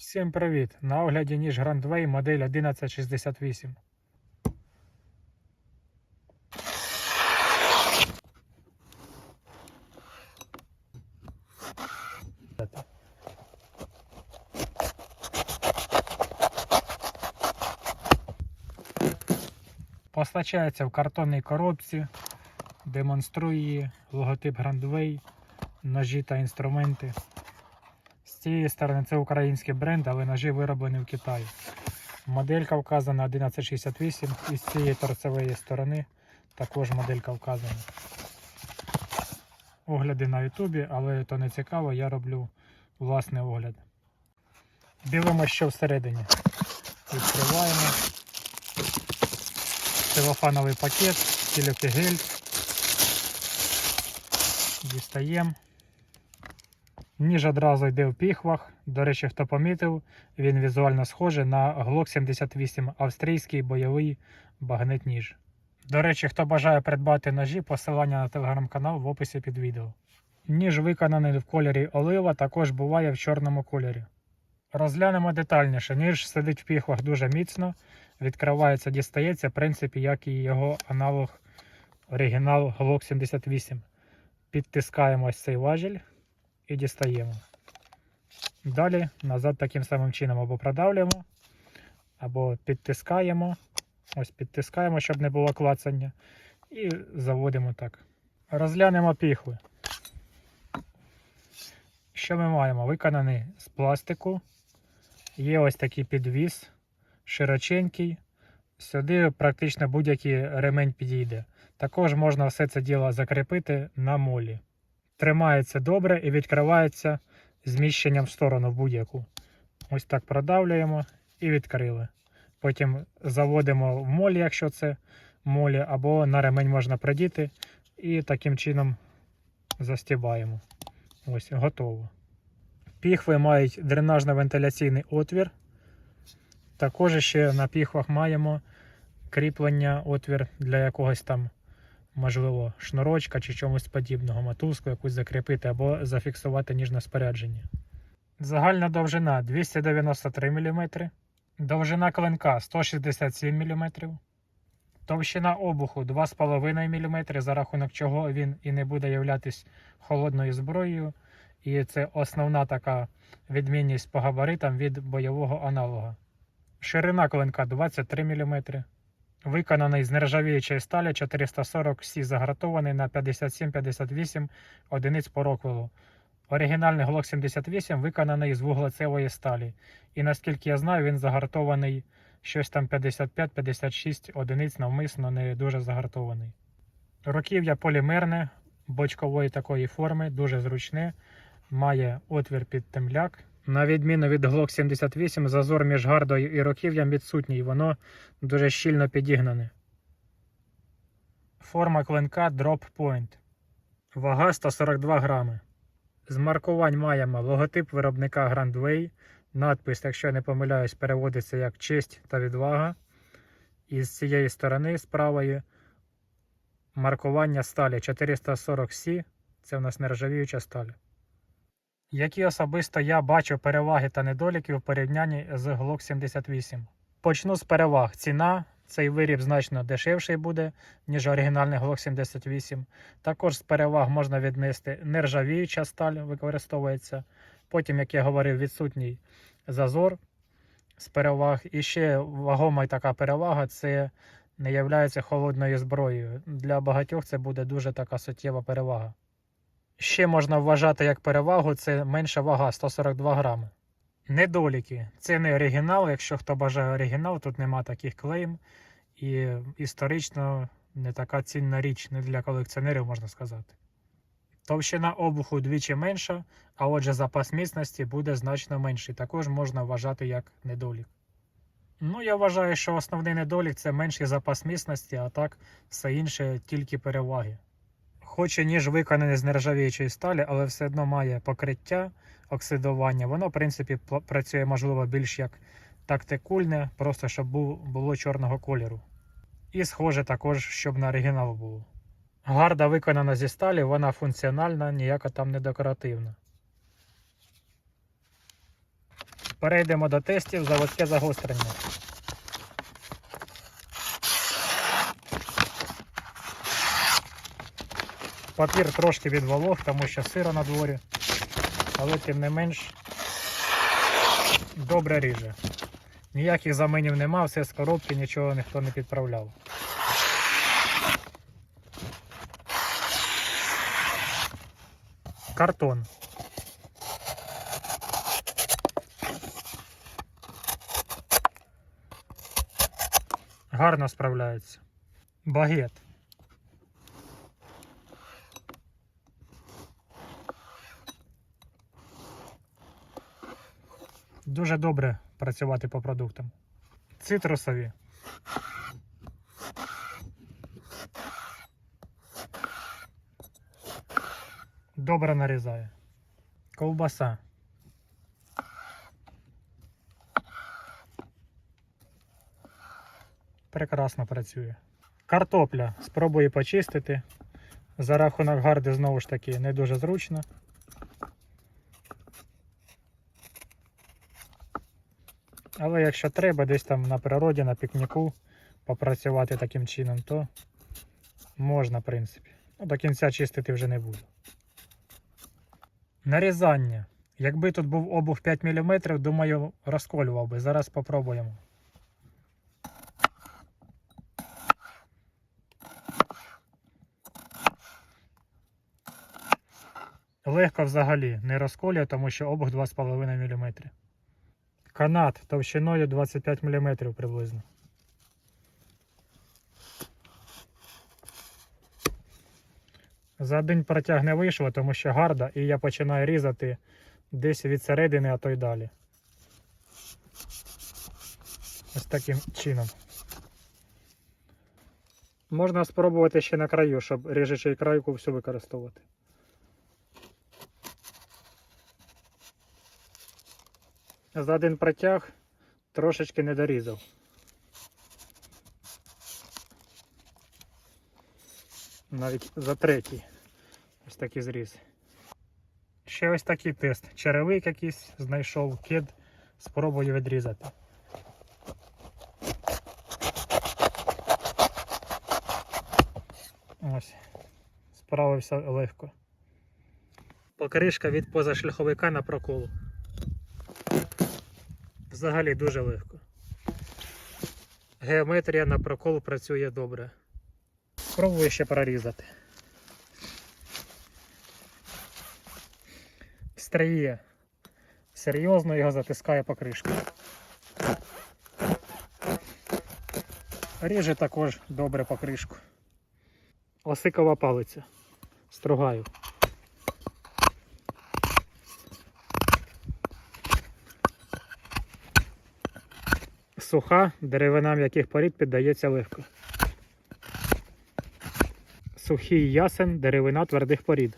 Всім привіт! На огляді ніж Grandway модель 1168. Постачається в картонній коробці, демонструє логотип Grandway, ножі та інструменти. Цієї сторони це український бренд, але ножі вироблені в Китаї. Моделька вказана 1168 і з цієї торцевої сторони також моделька вказана. Огляди на Ютубі, але то не цікаво, я роблю власний огляд. Дивимося, що всередині. Відкриваємо. Целофановий пакет, силікогель. Дістаємо. Ніж одразу йде в піхвах. До речі, хто помітив, він візуально схожий на Glock 78 австрійський бойовий багнет ніж. До речі, хто бажає придбати ножі, посилання на телеграм-канал в описі під відео. Ніж виконаний в кольорі олива, також буває в чорному кольорі. Розглянемо детальніше. Ніж сидить в піхвах дуже міцно, відкривається, дістається, в принципі, як і його аналог оригінал Glock 78. Підтискаємо ось цей важіль і дістаємо. Далі назад таким самим чином або продавлюємо, або підтискаємо. Ось підтискаємо, щоб не було клацання. І заводимо так. Розглянемо піхви. Що ми маємо? Виконаний з пластику. Є ось такий підвіс, широченький. Сюди практично будь-який ремень підійде. Також можна все це діло закріпити на молі тримається добре і відкривається зміщенням в сторону в будь-яку. Ось так продавлюємо і відкрили. Потім заводимо в молі, якщо це молі, або на ремень можна придіти, і таким чином застібаємо. Ось, готово. Піхви мають дренажно-вентиляційний отвір. Також ще на піхвах маємо кріплення, отвір для якогось там можливо, шнурочка чи чомусь подібного, мотузку якусь закріпити або зафіксувати ніжне спорядження. Загальна довжина 293 мм, довжина клинка 167 мм, товщина обуху 2,5 мм, за рахунок чого він і не буде являтись холодною зброєю. І це основна така відмінність по габаритам від бойового аналога. Ширина клинка 23 мм. Виконаний з нержавіючої сталі 440 Сі загратований на 57-58 одиниць по роквелу. Оригінальний Glock 78 виконаний з вуглецевої сталі. І наскільки я знаю, він загартований щось там 55-56 одиниць навмисно не дуже загартований. Руків'я полімерне, бочкової такої форми, дуже зручне. Має отвір під темляк. На відміну від Glock 78, зазор між гардою і руків'ям відсутній, воно дуже щільно підігнане. Форма клинка Drop Point. Вага 142 грами. З маркувань маємо логотип виробника Grandway. Надпис, якщо я не помиляюсь, переводиться як честь та відвага. І з цієї сторони, з правої, маркування сталі 440C. Це у нас нержавіюча сталь. Які особисто я бачу переваги та недоліки в порівнянні з Glock 78. Почну з переваг. Ціна. Цей виріб значно дешевший буде, ніж оригінальний Glock 78. Також з переваг можна віднести нержавіюча сталь використовується. Потім, як я говорив, відсутній зазор з переваг. І ще вагома така перевага це не є холодною зброєю. Для багатьох це буде дуже така суттєва перевага. Ще можна вважати як перевагу це менша вага 142 грами. Недоліки. Це не оригінал. Якщо хто бажає оригінал, тут нема таких клейм. І історично не така цінна річ, не для колекціонерів, можна сказати. Товщина обуху вдвічі менша, а отже, запас міцності буде значно менший. Також можна вважати як недолік. Ну, я вважаю, що основний недолік це менший запас міцності, а так все інше тільки переваги. Хоч і ніж виконаний з нержавіючої сталі, але все одно має покриття оксидування. Воно, в принципі, працює, можливо, більш як тактикульне, просто щоб було чорного кольору. І схоже також, щоб на оригінал було. Гарда виконана зі сталі, вона функціональна, ніяка там не декоративна. Перейдемо до тестів заводське загострення. Папір трошки відволог, тому що сиро на дворі, але тим не менш добре ріже. Ніяких заменів нема, все з коробки, нічого ніхто не підправляв. Картон. Гарно справляється. Багет. Дуже добре працювати по продуктам. Цитрусові. Добре нарізає. Ковбаса. Прекрасно працює. Картопля. Спробую почистити. За рахунок гарди знову ж таки не дуже зручно. Але якщо треба десь там на природі, на пікніку попрацювати таким чином, то можна, в принципі. Ну, до кінця чистити вже не буду. Нарізання. Якби тут був обух 5 мм, думаю, розколював би. Зараз попробуємо. Легко взагалі не розколює, тому що обух 2,5 мм. Канат товщиною 25 мм приблизно. За один протяг не вийшло, тому що гарда, і я починаю різати десь від середини, а то й далі. Ось таким чином. Можна спробувати ще на краю, щоб ріжучий крайку всю використовувати. За один протяг трошечки не дорізав. Навіть за третій. Ось такий зріз. Ще ось такий тест. Черевик якийсь знайшов, кид. Спробую відрізати. Ось. Справився легко. Покришка від позашляховика на проколу. Взагалі дуже легко. Геометрія на прокол працює добре. Спробую ще прорізати. Стриє. Серйозно його затискає покришка. Ріже також добре покришку. Осикова палиця. Стругаю. Суха, деревина м'яких порід піддається легко. Сухий ясен, деревина твердих порід.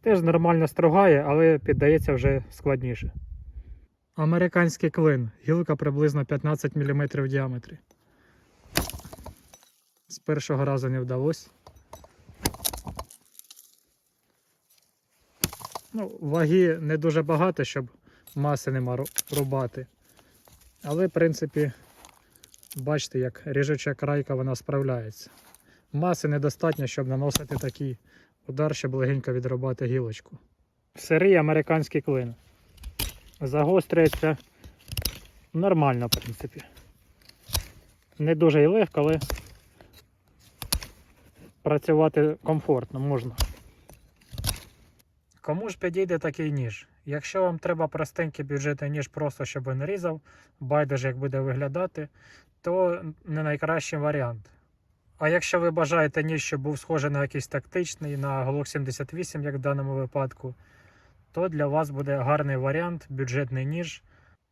Теж нормально стругає, але піддається вже складніше. Американський клин. Гілка приблизно 15 мм в діаметрі. З першого разу не вдалося. Ну, ваги не дуже багато, щоб маси нема рубати. Але, в принципі, бачите, як ріжуча крайка вона справляється. Маси недостатньо, щоб наносити такий удар, щоб легенько відрубати гілочку. Сирий американський клин. Загострюється нормально, в принципі. Не дуже і легко, але працювати комфортно можна. Кому ж підійде такий ніж? Якщо вам треба простенький бюджетний ніж, просто щоб він різав, байдуже як буде виглядати, то не найкращий варіант. А якщо ви бажаєте ніж, щоб був схожий на якийсь тактичний, на Glock 78, як в даному випадку, то для вас буде гарний варіант, бюджетний ніж.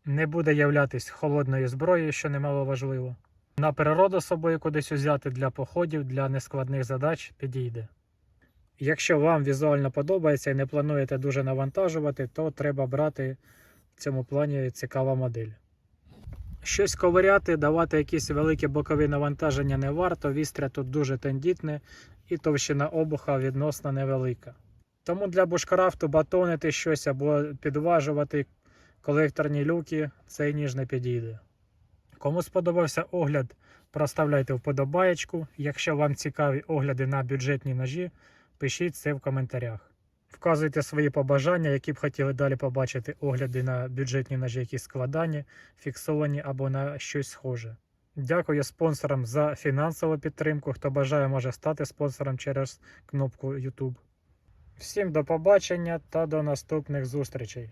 Не буде являтись холодною зброєю, що немало важливо. На природу з собою кудись узяти для походів, для нескладних задач підійде. Якщо вам візуально подобається і не плануєте дуже навантажувати, то треба брати в цьому плані цікава модель. Щось ковиряти, давати якісь великі бокові навантаження не варто. Вістря тут дуже тендітне і товщина обуха відносно невелика. Тому для бушкрафту батонити щось або підважувати колекторні люки цей ніж не підійде. Кому сподобався огляд, проставляйте вподобаєчку. Якщо вам цікаві огляди на бюджетні ножі, пишіть це в коментарях. Вказуйте свої побажання, які б хотіли далі побачити огляди на бюджетні ножі, які складані, фіксовані або на щось схоже. Дякую спонсорам за фінансову підтримку. Хто бажає, може стати спонсором через кнопку YouTube. Всім до побачення та до наступних зустрічей!